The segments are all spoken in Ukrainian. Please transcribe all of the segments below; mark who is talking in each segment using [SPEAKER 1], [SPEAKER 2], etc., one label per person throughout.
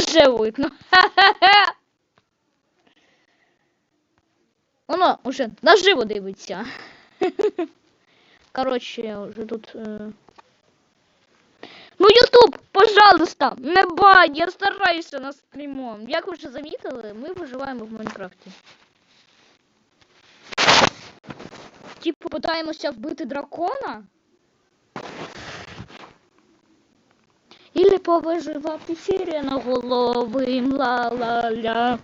[SPEAKER 1] вже видно. Воно уже наживо дивиться. Коротше, вже тут. Е... Ну, Ютуб, пожалуйста, не бань, я стараюся на стрімом. Як ви вже замітили, ми виживаємо в Майнкрафті. Типу, питаємося вбити дракона. Ілі повиживати сиреноголовим ла-ла-ля.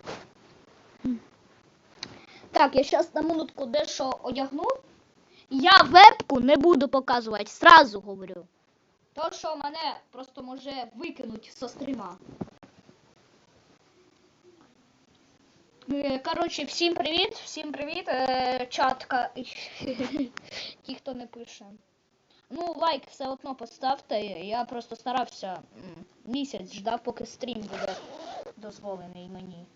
[SPEAKER 1] Так, я зараз на минутку дещо одягну. Я вебку не буду показувати, сразу говорю. То, що мене просто може викинуть со стріма. Е, Коротше, всім привіт, всім привіт. Е, Чатка. Ті, хто не пише. Ну, лайк все одно поставте. Я просто старався місяць ждав, поки стрім буде дозволений мені.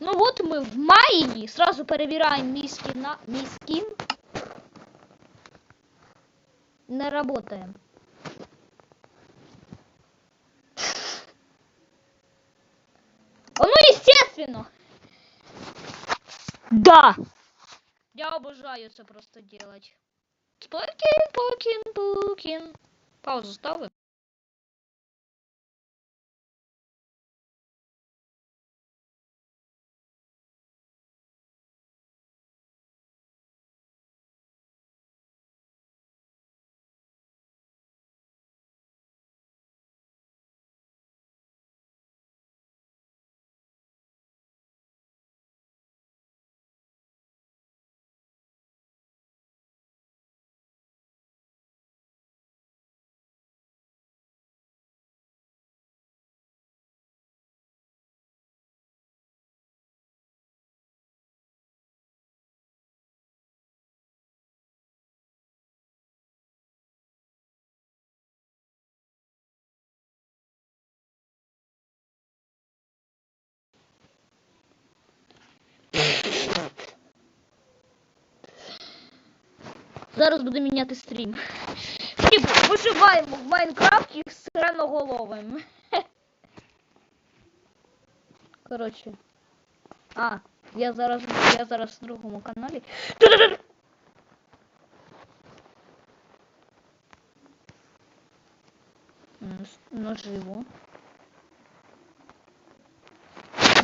[SPEAKER 1] Ну от ми в маї. Сразу перевіряємо мій скін. на- Мій скін. Не работаем. Ну, естественно. Да. Я обожаю це просто делать. Спокин, покин, покін. Паузу ставим. Зараз буду міняти стрім. Типу, виживаємо в Майнкрафті з сиреноголовим. Коротше. А, я зараз я зараз в другому каналі. Наживо.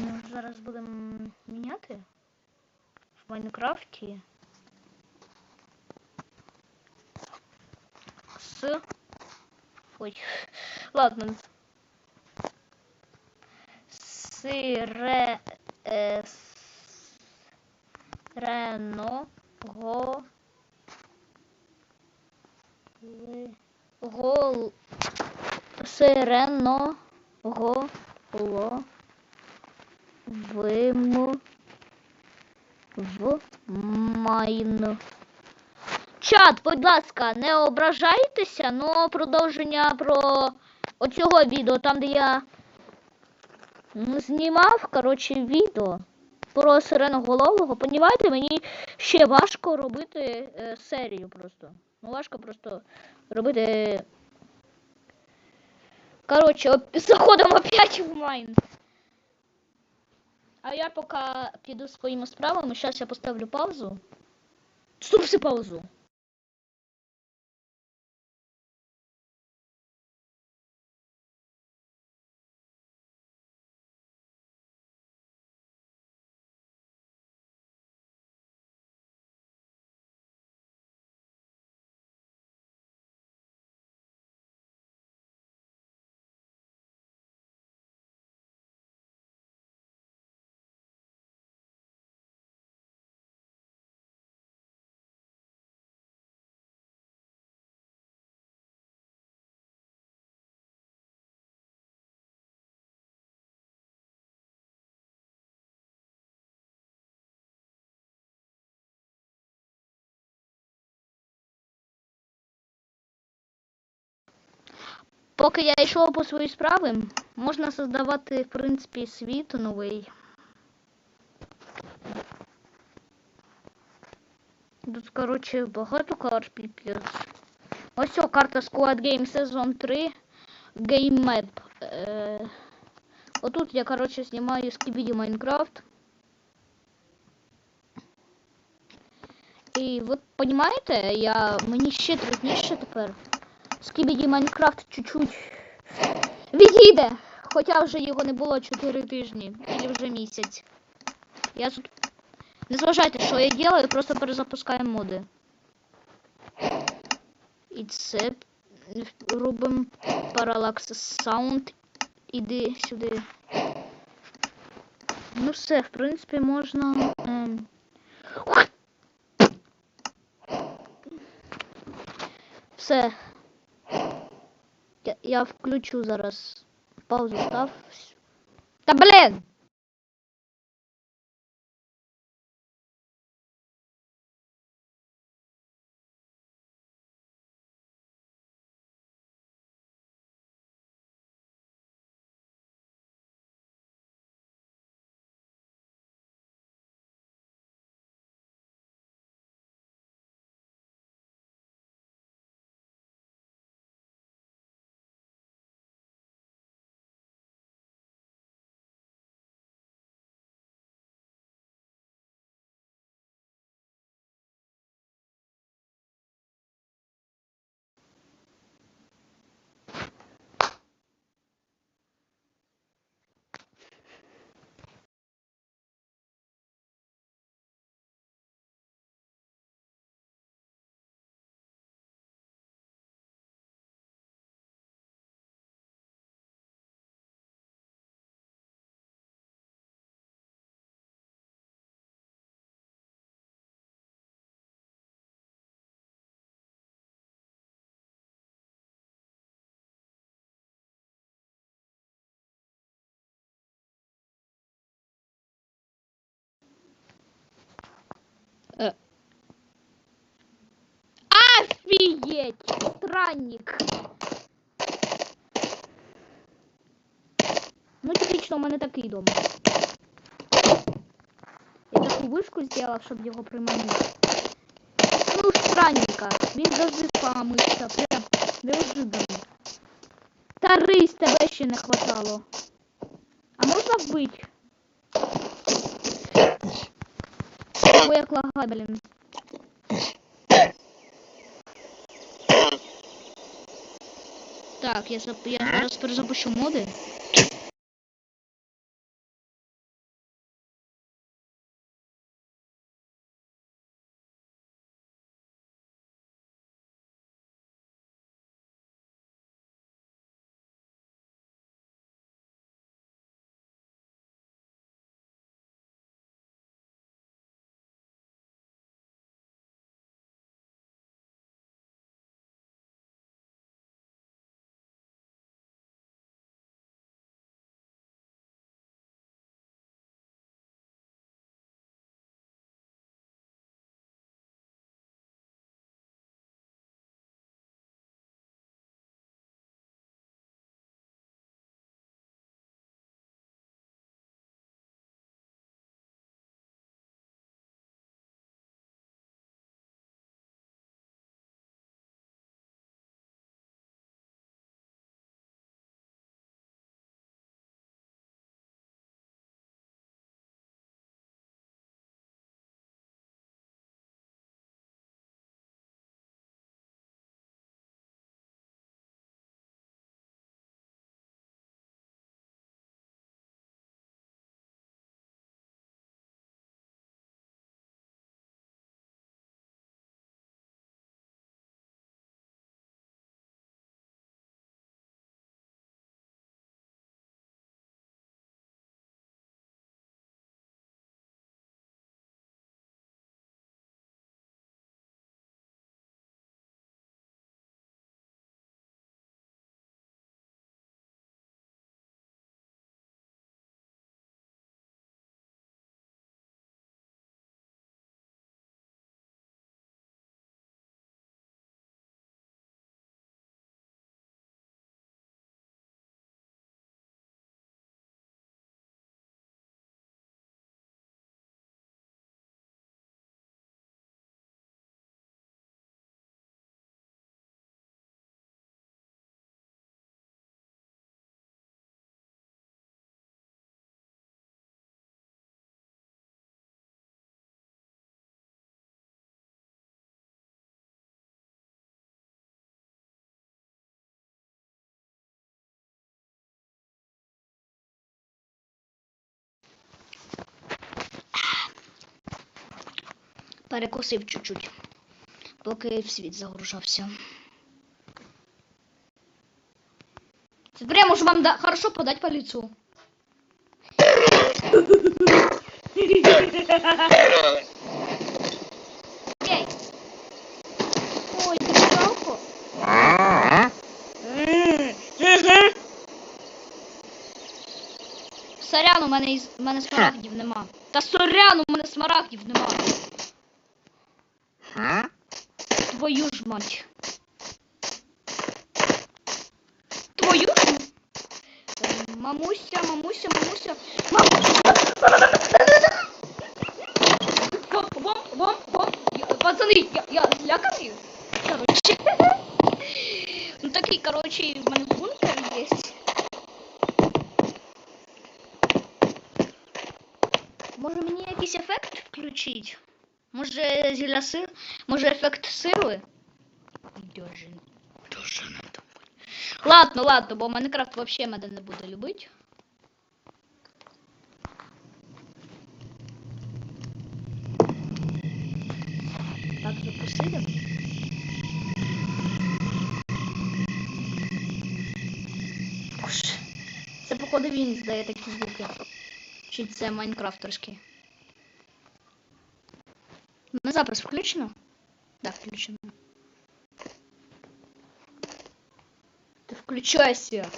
[SPEAKER 1] Ми зараз будемо міняти в Майнкрафті. С. Ой. Ладно. Сире. Е, сирено. Го. ли- Гол. Сирено. Го. Ло. Виму. В. Майн. Чат, будь ласка, не ображайтеся, но продовження про оцього відео, там де я знімав, коротше, відео про сиреноголового. Понімаєте, мені ще важко робити е, серію просто. Ну, важко просто робити. Коротше, оп- заходимо опять в майн. А я поки піду своїми справами, зараз я поставлю паузу. Стоп, паузу. Поки я йшов по свої справи, можна создавати, в принципі, світ новий. Тут, коротше, багато карт піпець. Ось о, карта Squad Game Season 3 Game Map. Е, Отут я, коротше, знімаю скібіді Майнкрафт. І ви розумієте, я... мені ще трудніше тепер. Скібіді Майнкрафт чуть-чуть відійде. Хоча вже його не було 4 тижні, або вже місяць. Я тут. Не зважайте, що я делаю, просто перезапускаю моди. І це робимо паралакс саунд. Іди сюди. Ну все, в принципі, можна. Ем... Все. Я, включу зараз паузу став. Та блін! Офигеть! Странник. Ну, типічно, у мене такий дом. Я таку вишку зробив, щоб його приманити. Ну, странника. Він завжди спамиться. Прям неожиданно. Та рись тебе ще не хватало. А можна вбити? Ой, як лагай, блін. Так, я, зап... я зараз перезапущу моди. Перекусив чуть-чуть, поки в світ загружався. Це прямо ж вам да... хорошо подать по лицу. Ей. Ой, так жалко. Сорян, у мене, із... мене смарагдів нема. Та сорян, у мене смарагдів нема. Твою ж мать. Твою ж Мамуся, мамуся, мамуся. Мамуся. Бом, бом, бом, Пацани, я, я зляканий. Короче. Ну такий, короче, в мене бункер є. Може мені якийсь ефект включить? Може зілля сил? Може ефект сили? Дуже, дуже не думаю. Ладно, ладно, бо Майнкрафт вообще мене не буде любити. Так, запустили. Боже, Це походу він здає такі звуки. Чи це майнкрафтерські? На запис включено? Да, включено. Ты включайся.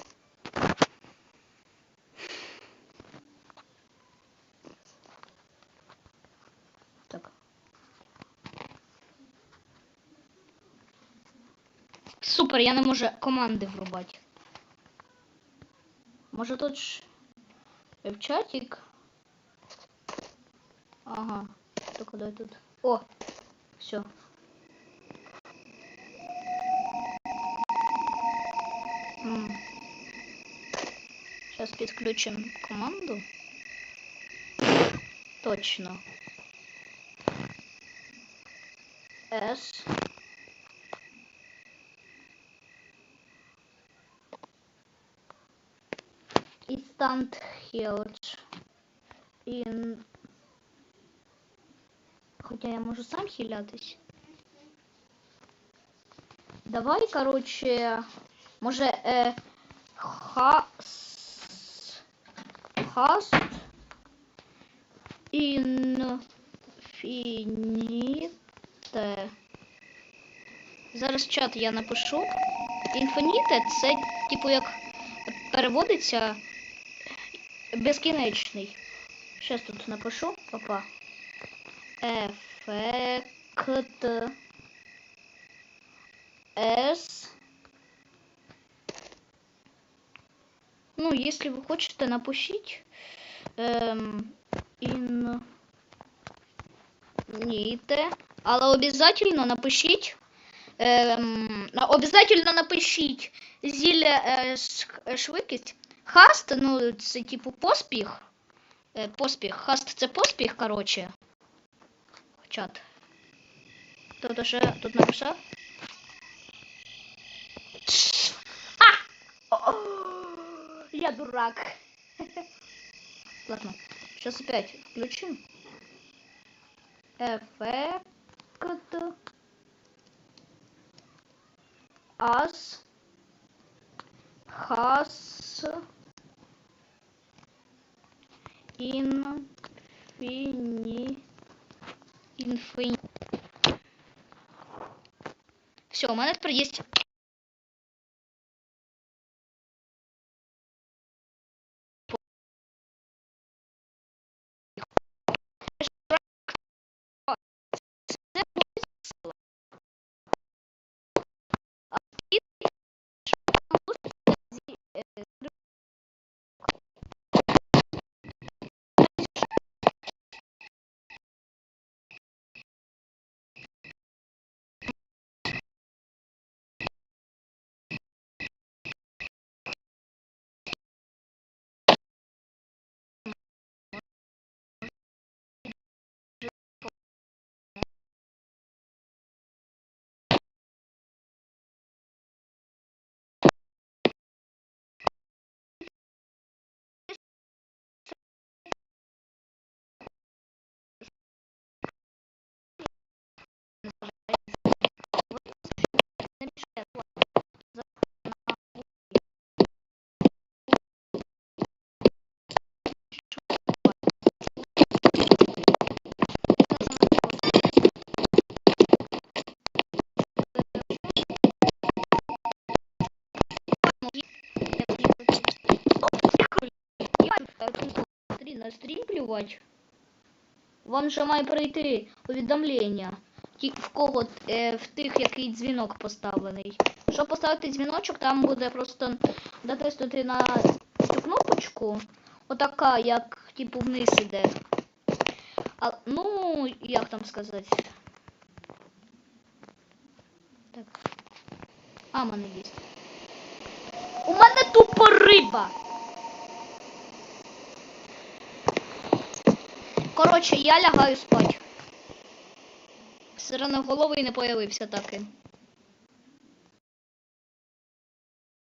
[SPEAKER 1] Так. Супер, я не можу команди врубати. Може тут ж чатик? Ага. Только дай тут. О, все. Сейчас подключим команду. Точно. S. Instant health in Хоча я можу сам хилятись. Давай, короче, може, е, хас... хаст інфініте. Зараз чат я напишу. Інфініте це, типу, як переводиться безкінечний. Щас тут напишу, папа. Ефект С. Ну, если вы хочете, напишіть. Ем, Інніте. Але обязательно напишіть. Ем, обязательно напишіть зілля е, ш- швидкість. Хаст, ну, це типу поспіх. Е, поспіх. Хаст це поспіх, короче. Чат. То ще тут написав? А! Я дурак. Ладно, сейчас опять включим. Эффект. Ас. Хас. Инфини. Інфіні. Все, у мене тепер є стрім. Вам же має прийти повідомлення. В кого е, в тих, який дзвінок поставлений. Щоб поставити дзвіночок, там буде просто натиснути на цю кнопочку. Отака, як типу вниз іде. А, ну, як там сказати? Так. А, мене їсть. У мене тупо риба. Коротше, я лягаю спать. Сиреноголовий не появився таки.